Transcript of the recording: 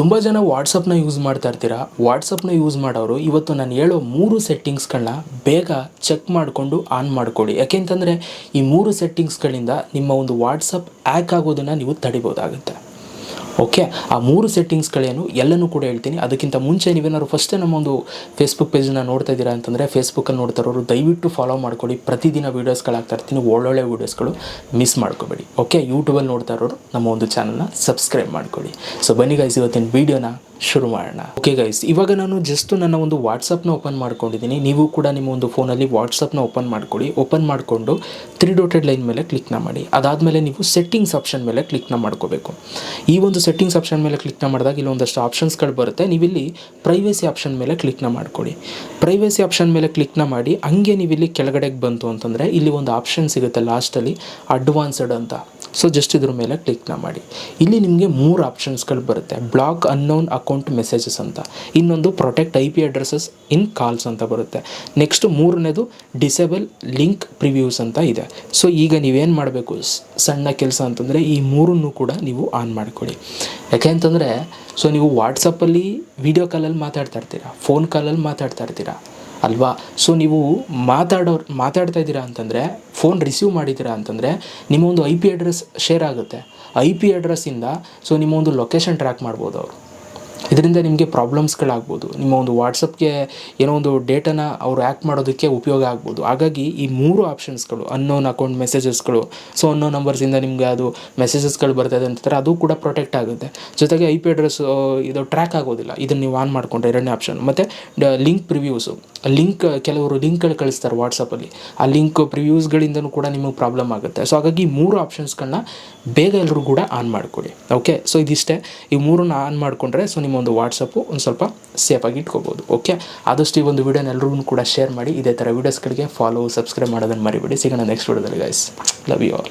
ತುಂಬ ಜನ ವಾಟ್ಸಪ್ನ ಯೂಸ್ ಮಾಡ್ತಾ ಇರ್ತೀರಾ? ವಾಟ್ಸಪ್ನ ಯೂಸ್ ಮಾಡೋರು ಇವತ್ತು ನಾನು ಹೇಳೋ ಮೂರು ಸೆಟ್ಟಿಂಗ್ಸ್ಗಳನ್ನ ಬೇಗ ಚೆಕ್ ಮಾಡಿಕೊಂಡು ಆನ್ ಮಾಡಿಕೊಡಿ ಯಾಕೆಂತಂದರೆ ಈ ಮೂರು ಸೆಟ್ಟಿಂಗ್ಸ್ಗಳಿಂದ ನಿಮ್ಮ ಒಂದು ವಾಟ್ಸಪ್ ಆ್ಯಕ್ ಆಗೋದನ್ನು ನೀವು ತಡಿಬೋದಾಗುತ್ತೆ. ಓಕೆ ಆ ಮೂರು ಸೆಟ್ಟಿಂಗ್ಸ್ಗಳೇನು ಎಲ್ಲನೂ ಕೂಡ ಹೇಳ್ತೀನಿ. ಅದಕ್ಕಿಂತ ಮುಂಚೆ ನೀವೇನಾದ್ರು ಫಸ್ಟೇ ನಮ್ಮ ಒಂದು ಫೇಸ್ಬುಕ್ ಪೇಜನ್ನ ನೋಡ್ತಾ ಇದ್ದೀರಾ ಅಂತಂದರೆ ಫೇಸ್ಬುಕ್ಕಲ್ಲಿ ನೋಡ್ತಾ ಇರೋರು ದಯವಿಟ್ಟು ಫಾಲೋ ಮಾಡ್ಕೊಳ್ಳಿ. ಪ್ರತಿದಿನ ವೀಡಿಯೋಸ್ಗಳಾಗ್ತಾ ಇರ್ತೀನಿ. ಒಳ್ಳೊಳ್ಳೆ ವೀಡಿಯೋಸ್ಗಳು ಮಿಸ್ ಮಾಡ್ಕೋಬೇಡಿ. ಓಕೆ ಯೂಟ್ಯೂಬಲ್ಲಿ ನೋಡ್ತಾ ಇರೋರು ನಮ್ಮ ಒಂದು ಚಾನಲ್ನ ಸಬ್ಸ್ಕ್ರೈಬ್ ಮಾಡ್ಕೊಳ್ಳಿ. ಸೊ ಬನ್ನಿ ಗೈಸ್ ಇವತ್ತಿನ ವೀಡಿಯೋನ ಶುರು ಮಾಡೋಣ. ಓಕೆ ಗೈಸ್ ಇವಾಗ ನಾನು ಜಸ್ಟ್ ನನ್ನ ಒಂದು ವಾಟ್ಸಪ್ನ ಓಪನ್ ಮಾಡ್ಕೊಂಡಿದ್ದೀನಿ. ನೀವು ಕೂಡ ನಿಮ್ಮ ಒಂದು ಫೋನಲ್ಲಿ ವಾಟ್ಸಪ್ನ ಓಪನ್ ಮಾಡ್ಕೊಳ್ಳಿ. ಓಪನ್ ಮಾಡಿಕೊಂಡು ತ್ರೀ ಡೋಟೆಡ್ ಲೈನ್ ಮೇಲೆ ಕ್ಲಿಕ್ನ ಮಾಡಿ. ಅದಾದಮೇಲೆ ನೀವು ಸೆಟ್ಟಿಂಗ್ಸ್ ಆಪ್ಷನ್ ಮೇಲೆ ಕ್ಲಿಕ್ನ ಮಾಡ್ಕೋಬೇಕು. ಈ ಒಂದು ಸೆಟ್ಟಿಂಗ್ಸ್ ಆಪ್ಷನ್ ಮೇಲೆ ಕ್ಲಿಕ್ನ ಮಾಡಿದಾಗ ಇಲ್ಲಿ ಒಂದಷ್ಟು ಆಪ್ಷನ್ಸ್ಗಳು ಬರುತ್ತೆ. ನೀವಿಲ್ಲಿ ಪ್ರೈವೇಸಿ ಆಪ್ಷನ್ ಮೇಲೆ ಕ್ಲಿಕ್ನ ಮಾಡ್ಕೊಳ್ಳಿ ಪ್ರೈವೇಸಿ ಆಪ್ಷನ್ ಮೇಲೆ ಕ್ಲಿಕ್ನ ಮಾಡಿ, ಹಂಗೆ ನೀವಿಲ್ಲಿ ಕೆಳಗಡೆಗೆ ಬಂತು ಅಂತಂದರೆ ಇಲ್ಲಿ ಒಂದು ಆಪ್ಷನ್ ಸಿಗುತ್ತೆ ಲಾಸ್ಟಲ್ಲಿ ಅಡ್ವಾನ್ಸ್ಡ್ ಅಂತ. ಸೊ ಜಸ್ಟ್ ಇದ್ರ ಮೇಲೆ ಕ್ಲಿಕ್ನ ಮಾಡಿ. ಇಲ್ಲಿ ನಿಮಗೆ ಮೂರು ಆಪ್ಷನ್ಸ್ಗಳು ಬರುತ್ತೆ. ಬ್ಲಾಕ್ ಅನ್ನೋನ್ ಅಕೌಂಟ್ ಮೆಸೇಜಸ್ ಅಂತ. ಇನ್ನೊಂದು protect I P addresses in calls ಅಂತ ಬರುತ್ತೆ. ನೆಕ್ಸ್ಟ್ ಮೂರನೇದು ಡಿಸೇಬಲ್ ಲಿಂಕ್ ಪ್ರಿವ್ಯೂಸ್ ಅಂತ ಇದೆ. ಸೊ ಈಗ ನೀವೇನು ಮಾಡಬೇಕು? ಸಣ್ಣ ಕೆಲಸ ಅಂತಂದರೆ ಈ ಮೂರನ್ನು ಕೂಡ ನೀವು ಆನ್ ಮಾಡ್ಕೊಳ್ಳಿ. ಯಾಕೆ ಅಂತಂದರೆ ಸೊ ನೀವು ವಾಟ್ಸಪ್ಪಲ್ಲಿ ವೀಡಿಯೋ ಕಾಲಲ್ಲಿ ಮಾತಾಡ್ತಾ ಇರ್ತೀರಾ? ಫೋನ್ ಕಾಲಲ್ಲಿ ಮಾತಾಡ್ತಾ ಇರ್ತೀರಾ? ಅಲ್ವಾ? ಸೊ ನೀವು ಮಾತಾಡೋರು, ಮಾತಾಡ್ತಾ ಇದ್ದೀರಾ ಅಂತಂದರೆ ಫೋನ್ ರಿಸೀವ್ ಮಾಡಿದ್ದೀರಾ ಅಂತಂದರೆ ನಿಮ್ಮ ಒಂದು ಐ ಪಿ ಅಡ್ರೆಸ್ ಶೇರ್ ಆಗುತ್ತೆ. ಐ ಪಿ ಅಡ್ರೆಸ್ಸಿಂದ, ಸೊ ನಿಮ್ಮ ಒಂದು ಲೊಕೇಶನ್ ಟ್ರ್ಯಾಕ್ ಮಾಡ್ಬೋದು ಅವರು. ಇದರಿಂದ ನಿಮಗೆ ಪ್ರಾಬ್ಲಮ್ಸ್ಗಳಾಗ್ಬೋದು ನಿಮ್ಮ ಒಂದು ವಾಟ್ಸಪ್ಗೆ ಏನೋ ಒಂದು ಡೇಟನ ಅವ್ರು ಆ್ಯಕ್ಟ್ ಮಾಡೋದಕ್ಕೆ ಉಪಯೋಗ ಆಗ್ಬೋದು. ಹಾಗಾಗಿ ಈ ಮೂರು ಆಪ್ಷನ್ಸ್ಗಳು ಅನ್ನೋನ್ ಅಕೌಂಟ್ ಮೆಸೇಜಸ್ಗಳು ಸೊ ಅನ್ನೋ ನಂಬರ್ಸಿಂದ ನಿಮಗೆ ಅದು ಮೆಸೇಜಸ್ಗಳು ಬರ್ತದೆ ಅಂತಾರೆ ಅದು ಕೂಡ ಪ್ರೊಟೆಕ್ಟ್ ಆಗುತ್ತೆ. ಜೊತೆಗೆ ಐ ಪಿ ಅಡ್ರೆಸ್ ಇದು ಟ್ರ್ಯಾಕ್ ಆಗೋದಿಲ್ಲ. ಇದನ್ನು ನೀವು ಆನ್ ಮಾಡಿಕೊಂಡ್ರೆ ಎರಡನೇ ಆಪ್ಷನ್ ಮತ್ತು ಲಿಂಕ್ ಪ್ರಿವ್ಯೂಸು ಲಿಂಕ್ ಕೆಲವರು ಲಿಂಕ್ಗಳು ಕಳಿಸ್ತಾರೆ ವಾಟ್ಸಪ್ಪಲ್ಲಿ ಆ ಲಿಂಕ್ ಪ್ರಿವ್ಯೂಸ್ಗಳಿಂದನೂ ಕೂಡ ನಿಮಗೆ ಪ್ರಾಬ್ಲಮ್ ಆಗುತ್ತೆ. ಸೊ ಹಾಗಾಗಿ ಮೂರು ಆಪ್ಷನ್ಸ್ಗಳನ್ನ ಬೇಗ ಎಲ್ಲರೂ ಕೂಡ ಆನ್ ಮಾಡಿಕೊಡಿ ಓಕೆ ಸೊ ಇದಿಷ್ಟೇ. ಈ ಮೂರನ್ನ ಆನ್ ಮಾಡಿಕೊಂಡ್ರೆ ಸೊ ನಿಮ್ಮ ಒಂದು ವಾಟ್ಸಪ್ಪು ಒಂದು ಸ್ವಲ್ಪ ಸೇಫಾಗಿ ಇಟ್ಕೋಬೋದು ಓಕೆ ಆದಷ್ಟು ಈ ಒಂದು ವೀಡಿಯೋನ ಎಲ್ಲರೂ ಕೂಡ ಶೇರ್ ಮಾಡಿ, ಇದೇ ಥರ ವೀಡಿಯೋಸ್ಗಳಿಗೆ ಫಾಲೋ ಸಬ್ಸ್ಕ್ರೈಬ್ ಮಾಡೋದನ್ನು ಮರಿಬೇಡಿ. ಸಿಗೋಣ ನೆಕ್ಸ್ಟ್ ವೀಡಿಯೋದಲ್ಲಿ ಗೈಸ್ ಲವ್ ಯು ಆಲ್